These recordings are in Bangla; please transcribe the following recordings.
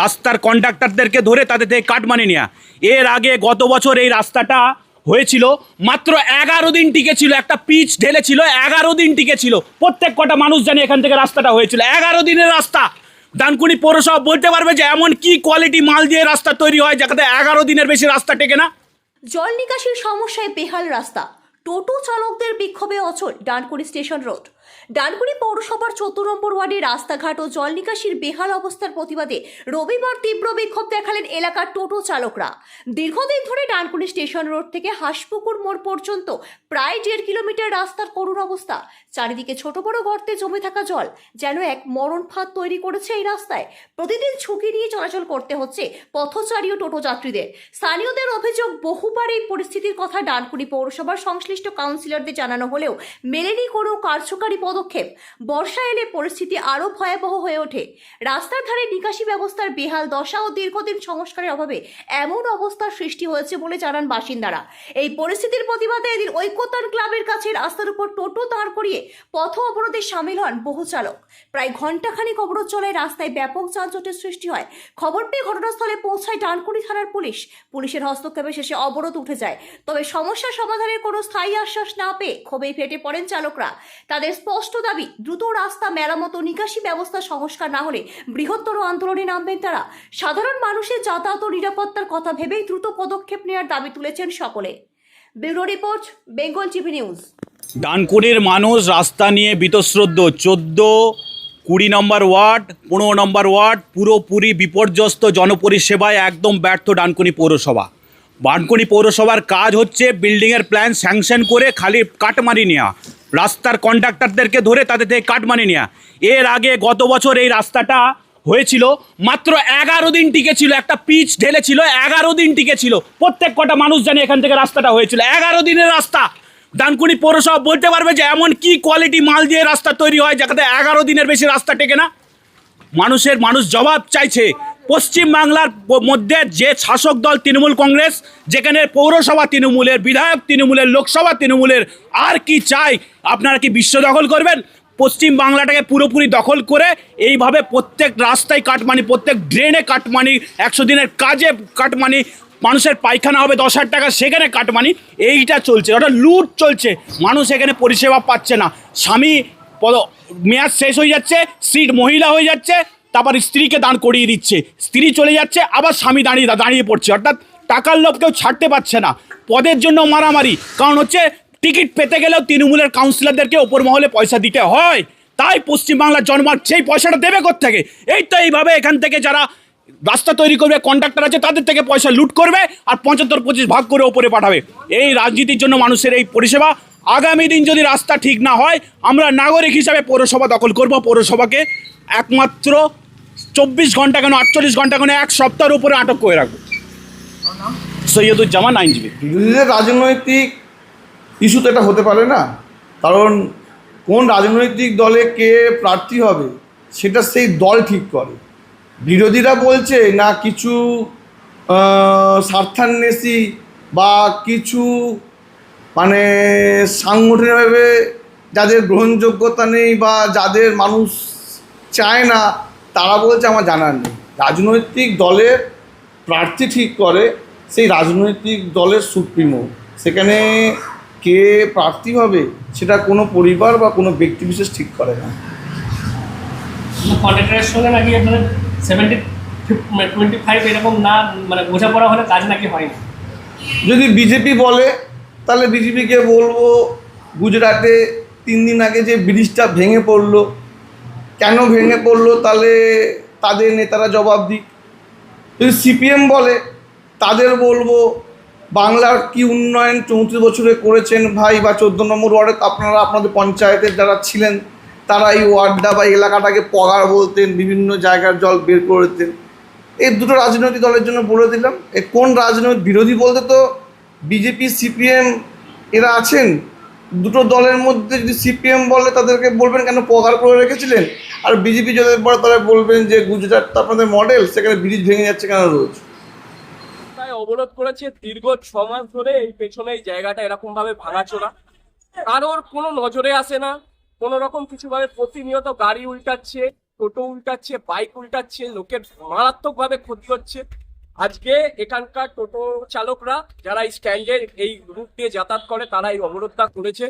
রাস্তার কন্ডাক্টরদেরকে ধরে তাদের থেকে কাটমানি নেওয়া এর আগে গত বছর এই রাস্তাটা হয়েছিল, মাত্র এগারো দিন টিকে ছিল একটা পিচ ঢেলেছিল, এগারো দিন টিকে ছিল প্রত্যেক কটা মানুষ জানে এখান থেকে রাস্তাটা হয়েছিল। এগারো দিনের রাস্তা। ডানকুনি পৌরসভা বলতে পারবে যে এমন কি কোয়ালিটি মাল দিয়ে রাস্তা তৈরি হয়, যাতে এগারো দিনের বেশি রাস্তা টেকে না? জল নিকাশির সমস্যায় বেহাল রাস্তা। টোটো চালকদের বিক্ষোভে অচল ডানকুনি স্টেশন রোড। ডানকুনি পৌরসভার চোদ্দ নম্বর ওয়ার্ডে রাস্তাঘাট ও জল নিকাশির বেহাল অবস্থার প্রতিবাদে রবিবার তীব্র বিক্ষোভ দেখালেন এলাকার টোটো চালকরা। দীর্ঘদিন ধরে ডানকুনি স্টেশন রোড থেকে হাঁসপুকুর মোড় পর্যন্ত প্রায় দেড় কিলোমিটার রাস্তার করুণ অবস্থা। চারিদিকে ছোট বড় গর্তে জমে থাকা জল যেন এক মরণ ফাঁদ তৈরি করেছে এই রাস্তায়। প্রতিদিন ঝুঁকি নিয়ে চলাচল করতে হচ্ছে পথচারী ও টোটো যাত্রীদের। স্থানীয়দের অভিযোগ বহুবার এই পরিস্থিতির কথা ডানকুনি পৌরসভার সংশ্লিষ্ট কাউন্সিলরদের জানানো হলেও মেলেনি কোনো কার্যকারী পদক্ষেপ। বর্ষা এলে পরিস্থিতি আরও ভয়াবহ হয়ে ওঠে। রাস্তার ধারে নিকাশি ব্যবস্থার বেহাল দশা ও দীর্ঘদিন সংস্কারের অভাবে এমন অবস্থার সৃষ্টি হয়েছে বলে জানান বাসিন্দারা। এই পরিস্থিতির প্রতিবাদে এদিন ঐক্যতান ক্লাবের কাছে রাস্তার উপর টোটো দাঁড় করিয়ে পথ অবরোধে সামিল হন বহু চালক। প্রায় ঘণ্টাখানিক অবরোধ চলায় রাস্তায় ব্যাপক যানজটের সৃষ্টি হয়। খবর পেয়ে ঘটনাস্থলে পৌঁছায় ডানকুনি থানার পুলিশ। পুলিশের হস্তক্ষেপে শেষে অবরোধ উঠে যায়। তবে সমস্যা সমাধানের কোনো স্থায়ী আশ্বাস না পেয়ে ক্ষোভেই ফেটে পড়েন চালকরা। তাদের স্পষ্ট দাবি, দ্রুত রাস্তা মেরামত নিকাশি ব্যবস্থা সংস্কার না হলে বৃহত্তর আন্দোলনে নামবেন তারা। সাধারণ মানুষের যাতায়াত ও নিরাপত্তার কথা ভেবেই দ্রুত পদক্ষেপ নেওয়ার দাবি তুলেছেন সকলে। Bureau report, Bengal TV news. ডানকুনির মানুষ রাস্তা নিয়ে বীতশ্রদ্ধ, চোদ্দ, কুড়ি নম্বর ওয়ার্ড, পনেরো নম্বর ওয়ার্ড, পুরোপুরি বিপর্যস্ত জনপরিষেবায় একদম ব্যর্থ ডানকুনি পৌরসভা। ডানকুনি পৌরসভার কাজ হচ্ছে বিল্ডিংয়ের প্ল্যান স্যাংশন করে খালি কাটমারি নেওয়া রাস্তার কন্ডাক্টরদেরকে ধরে তাদের থেকে কাটমানি নেওয়া এর আগে গত বছর এই রাস্তাটা হয়েছিল, মাত্র এগারো দিন টিকে ছিল একটা পিচ ঢেলেছিল, এগারো দিন টিকে ছিল প্রত্যেক কটা মানুষ জানে এখান থেকে রাস্তাটা হয়েছিল। এগারো দিনের রাস্তা। ডানকুনি পৌরসভা বলতে পারবে যে এমন কি কোয়ালিটি মাল দিয়ে রাস্তা তৈরি হয় যাতে এগারো দিনের বেশি রাস্তা টেকে না? মানুষের, মানুষ জবাব চাইছে পশ্চিম বাংলার মধ্যে যে শাসক দল তৃণমূল কংগ্রেস, যেখানে পৌরসভা তৃণমূলের, বিধায়ক তৃণমূলের, লোকসভা তৃণমূলের, আর কি চাই? আপনারা কি বিশ্ব দখল করবেন? পশ্চিম বাংলাটাকে পুরোপুরি দখল করে এইভাবে প্রত্যেক রাস্তায় কাটমানি, প্রত্যেক ড্রেনে কাটমানি, একশো দিনের কাজে কাটমানি, মানুষের পায়খানা হবে দশ হাজার টাকা, সেখানে কাটমানি, এইটা চলছে। ওটা লুট চলছে। মানুষ এখানে পরিষেবা পাচ্ছে না। স্বামী পদ মেয়াদ শেষ হয়ে যাচ্ছে সিট মহিলা হয়ে যাচ্ছে তারপর স্ত্রীকে দাঁড় করিয়ে দিচ্ছে। স্ত্রী চলে যাচ্ছে, আবার স্বামী দাঁড়িয়ে দাঁড়িয়ে পড়ছে। অর্থাৎ টাকার লোভ কেউ ছাড়তে পারছে না। পদের জন্য মারামারি। কারণ হচ্ছে টিকিট পেতে গেলেও তৃণমূলের কাউন্সিলরদেরকে ওপর মহলে পয়সা দিতে হয়। তাই পশ্চিমবাংলার জন্মার সেই পয়সাটা দেবে থেকে এই তো এইভাবে এখান থেকে যারা রাস্তা তৈরি করবে কন্ট্রাক্টর আছে, তাদের থেকে পয়সা লুট করবে আর পঁচাত্তর, পঁচিশ ভাগ করে ওপরে পাঠাবে। এই রাজনীতির জন্য মানুষের এই পরিষেবা। আগামী দিন যদি রাস্তা ঠিক না হয়, আমরা নাগরিক হিসাবে পৌরসভা দখল করব। পৌরসভাকে একমাত্র চব্বিশ ঘণ্টা কেন, আটচল্লিশ ঘণ্টা কেন, এক সপ্তাহের উপরে আটক করে রাখব। সৈয়দুজ্জামান আইনজীবী বিরোধীদের রাজনৈতিক ইস্যু তো এটা হতে পারে না। কারণ কোন রাজনৈতিক দলে কে প্রার্থী হবে, সেটা সেই দল ঠিক করে। বিরোধীরা বলছে, না, কিছু স্বার্থান্বেষী বা কিছু মানে সাংগঠনিকভাবে যাদের গ্রহণযোগ্যতা নেই বা যাদের মানুষ চায় না তারা বলছে আমার জানার নেই। রাজনৈতিক দলের প্রার্থী ঠিক করে সেই রাজনৈতিক দলের সুপ্রিমো। সেখানে কে প্রার্থী হবে সেটা কোনো পরিবার বা কোনো ব্যক্তি বিশেষ ঠিক করে না। কন্ট্রাক্টরের সঙ্গে নাকি আপনাদের সেভেন্টি টোয়েন্টি ফাইভ এরকম না মানে বোঝাপড়া হলে কাজ নাকি হয়? না যদি বিজেপি বলে তাহলে বিজেপিকে বলব গুজরাটে তিন দিন আগে যে ব্রিজটা ভেঙে পড়ল কেন ভেঙে পড়ল? তাহলে তাদের নেতারা জবাব দিক। যদি সিপিএম বলে, তাদের বলব, বাংলার কি উন্নয়ন চৌত্রিশ বছরে করেছেন ভাই বা চোদ্দ নম্বর ওয়ার্ডে? আপনারা আপনাদের পঞ্চায়েতের যারা ছিলেন, তারা এই ওয়ার্ডটা বা এলাকাটাকে পগার বলতেন, বিভিন্ন জায়গার জল বের করে দিতেন। এই দুটো রাজনৈতিক দলের জন্য বলে দিলাম। এ কোন রাজনৈতিক, বিরোধী বলতে তো বিজেপি, সিপিএম এরা আছেন। দুটো দলের মধ্যে যদি সিপিএম বলে তাদেরকে বলবেন কেন পগার করে রেখেছিলেন? আর বিজেপি যদি বলে তাহলে বলবেন যে গুজরাট তো আপনাদের মডেল, সেখানে ব্রিজ ভেঙে যাচ্ছে কেন রোজ? রাস্তায় অবরোধ করেছে দীর্ঘ ছ মাস ধরে এই পেছনে এই জায়গাটা এরকম ভাবে ভাঙাচোরা। কারোর কোনো নজরে আসে না। কোনো রকম কিছু ভাবে প্রতিনিয়ত গাড়ি উল্টাচ্ছে, টোটো উল্টাচ্ছে, বাইক উল্টাচ্ছে, লোকের মারাত্মকভাবে ক্ষতি হচ্ছে। আজকে এখানকার টোটো চালকরা যারা এই স্ট্যান্ডের এই রুট দিয়ে যাতায়াত করে, তারা এই অবরোধটা করেছে।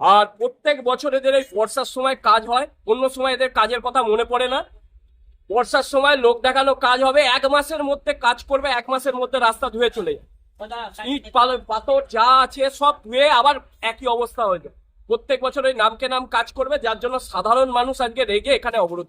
আর প্রত্যেক বছর এদের এই বর্ষার সময় কাজ হয়। অন্য সময় এদের কাজের কথা মনে পড়ে না। বর্ষার সময় লোক দেখানো কাজ হবে। এক মাসের মধ্যে কাজ করবে, এক মাসের মধ্যে রাস্তা ধুয়ে চলে যাবে। ইট, পাথর যা আছে সব ধুয়ে আবার একই অবস্থা হয়ে যায় প্রত্যেক বছর ওই নামকে নাম কাজ করবে, যার জন্য সাধারণ মানুষ আজকে রেগে এখানে অবরোধ